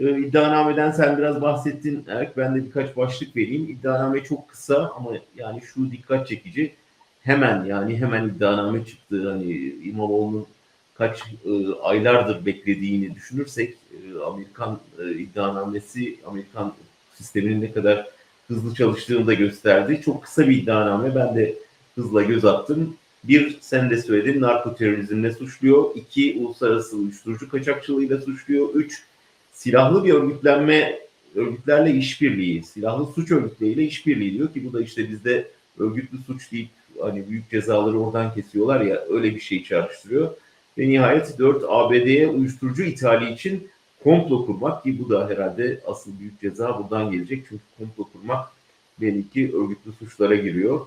E, iddianameden sen biraz bahsettin Erk. Ben de birkaç başlık vereyim. İddianame çok kısa ama yani şu dikkat çekici. Hemen yani hemen iddianame çıktı. Hani İmamoğlu'nun kaç e, aylardır beklediğini düşünürsek e, Amerikan e, iddianamesi Amerikan sisteminin ne kadar hızlı çalıştığını da gösterdi. Çok kısa bir iddianame. Ben de hızla göz attım. Bir, sen de söyledin, narkoterörizmle suçluyor. İki, uluslararası uyuşturucu kaçakçılığıyla suçluyor. Üç, silahlı bir örgütlenme, örgütlerle işbirliği, silahlı suç örgütleriyle işbirliği diyor ki bu da işte bizde örgütlü suç deyip hani büyük cezaları oradan kesiyorlar ya öyle bir şey çağrıştırıyor. Ve nihayet 4 ABD'ye uyuşturucu ithali için komplo kurmak ki bu da herhalde asıl büyük ceza buradan gelecek. Çünkü komplo kurmak belli ki örgütlü suçlara giriyor.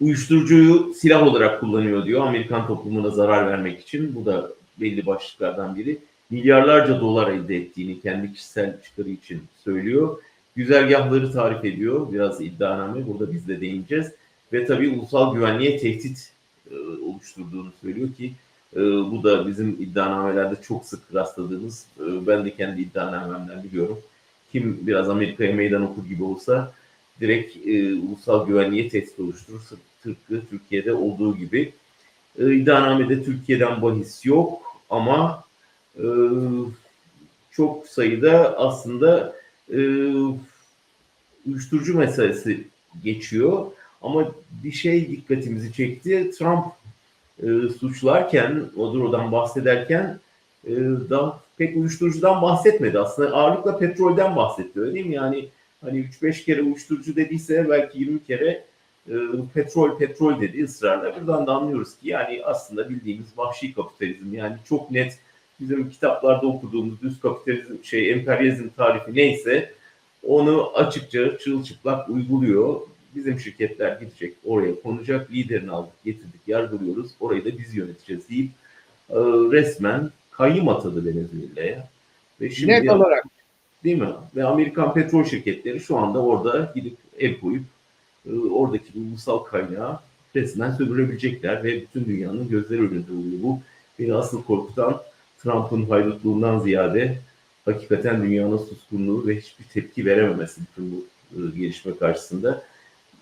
Uyuşturucuyu silah olarak kullanıyor diyor Amerikan toplumuna zarar vermek için. Bu da belli başlıklardan biri. Milyarlarca dolar elde ettiğini kendi kişisel çıkarı için söylüyor. Güzergahları tarif ediyor. Biraz iddianame. Burada biz de değineceğiz. Ve tabii ulusal güvenliğe tehdit e, oluşturduğunu söylüyor ki e, bu da bizim iddianamelerde çok sık rastladığımız, e, ben de kendi iddianamemden biliyorum. Kim biraz Amerika'ya meydan okur gibi olsa direkt e, ulusal güvenliğe tehdit oluşturur. Tıpkı Türkiye'de olduğu gibi. E, iddianamede Türkiye'den bahis yok ama e, çok sayıda aslında e, uyuşturucu meselesi geçiyor. Ama bir şey dikkatimizi çekti. Trump e, suçlarken, Oduro'dan bahsederken e, daha pek uyuşturucudan bahsetmedi. Aslında ağırlıkla petrolden bahsetti öyle değil mi? Yani hani 3-5 kere uyuşturucu dediyse belki 20 kere e, petrol petrol dedi ısrarla. Buradan da anlıyoruz ki yani aslında bildiğimiz vahşi kapitalizm yani çok net bizim kitaplarda okuduğumuz düz kapitalizm şey emperyalizm tarifi neyse onu açıkça çırılçıplak uyguluyor. Bizim şirketler gidecek oraya konacak liderini aldık getirdik yargılıyoruz orayı da biz yöneteceğiz deyip e, resmen kayyım atadı Venezuela'ya. Ve şimdi Net olarak. Değil mi? Ve Amerikan petrol şirketleri şu anda orada gidip el koyup e, oradaki ulusal kaynağı resmen sömürebilecekler ve bütün dünyanın gözleri önünde oluyor bu. Beni asıl korkutan Trump'ın haydutluğundan ziyade hakikaten dünyanın suskunluğu ve hiçbir tepki verememesi bütün bu e, gelişme karşısında.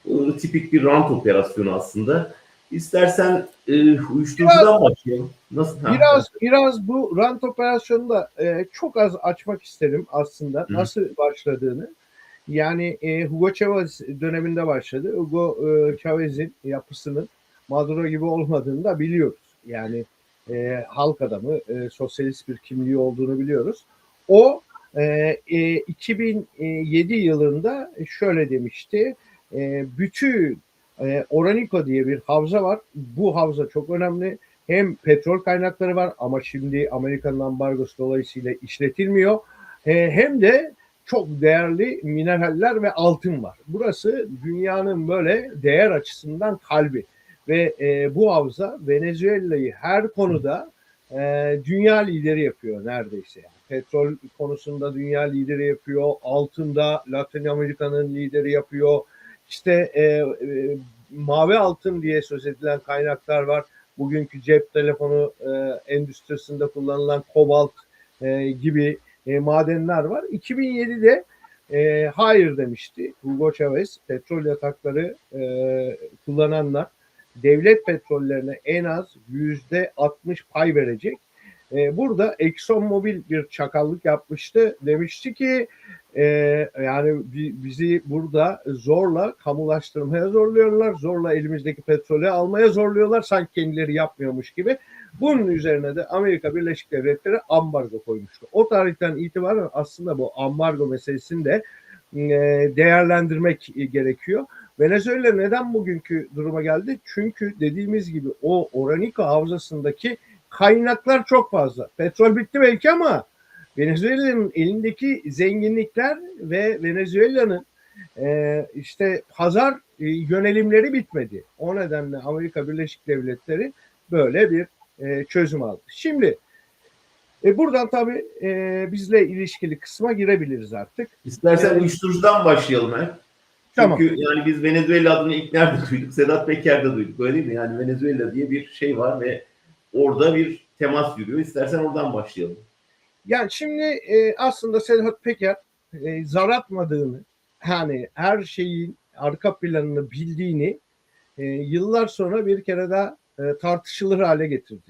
E, tipik bir rant operasyonu aslında. İstersen e, uyuşturucudan başlayalım. Nasıl? Ha, Biraz biraz bu rant operasyonunu da e, çok az açmak isterim aslında. Hı. Nasıl başladığını. Yani e, Hugo Chavez döneminde başladı. Hugo e, Chavez'in yapısının Maduro gibi olmadığını da biliyoruz. Yani e, halk adamı, e, sosyalist bir kimliği olduğunu biliyoruz. O e, e, 2007 yılında şöyle demişti. E, bütün e, Oranico diye bir havza var. Bu havza çok önemli. Hem petrol kaynakları var ama şimdi Amerika'nın ambargosu dolayısıyla işletilmiyor. E, hem de çok değerli mineraller ve altın var. Burası dünyanın böyle değer açısından kalbi. Ve e, bu havza Venezuela'yı her konuda e, dünya lideri yapıyor neredeyse. Yani. Petrol konusunda dünya lideri yapıyor. Altında Latin Amerika'nın lideri yapıyor. İşte e, e, mavi altın diye söz edilen kaynaklar var. Bugünkü cep telefonu e, endüstrisinde kullanılan kobalt e, gibi e, madenler var. 2007'de e, hayır demişti Hugo Chavez. Petrol yatakları e, kullananlar devlet petrollerine en az yüzde 60 pay verecek. E, burada Exxon Mobil bir çakallık yapmıştı. Demişti ki e, yani bizi burada zorla kamulaştırmaya zorluyorlar. Zorla elimizdeki petrolü almaya zorluyorlar. Sanki kendileri yapmıyormuş gibi. Bunun üzerine de Amerika Birleşik Devletleri ambargo koymuştu. O tarihten itibaren aslında bu ambargo meselesini de e, değerlendirmek gerekiyor. Venezuela neden bugünkü duruma geldi? Çünkü dediğimiz gibi o Oranico havzasındaki kaynaklar çok fazla. Petrol bitti belki ama Venezuela'nın elindeki zenginlikler ve Venezuela'nın e, işte pazar e, yönelimleri bitmedi. O nedenle Amerika Birleşik Devletleri böyle bir e, çözüm aldı. Şimdi e, buradan tabii e, bizle ilişkili kısma girebiliriz artık. İstersen Evet. uyuşturucudan başlayalım he. Tamam. Çünkü yani biz Venezuela adını ilk nerede duyduk? Sedat Peker'de duyduk öyle değil mi? Yani Venezuela diye bir şey var ve orada bir temas yürüyor. İstersen oradan başlayalım. Yani şimdi e, aslında Sedat Peker e, zar atmadığını yani her şeyin arka planını bildiğini e, yıllar sonra bir kere daha e, tartışılır hale getirdi.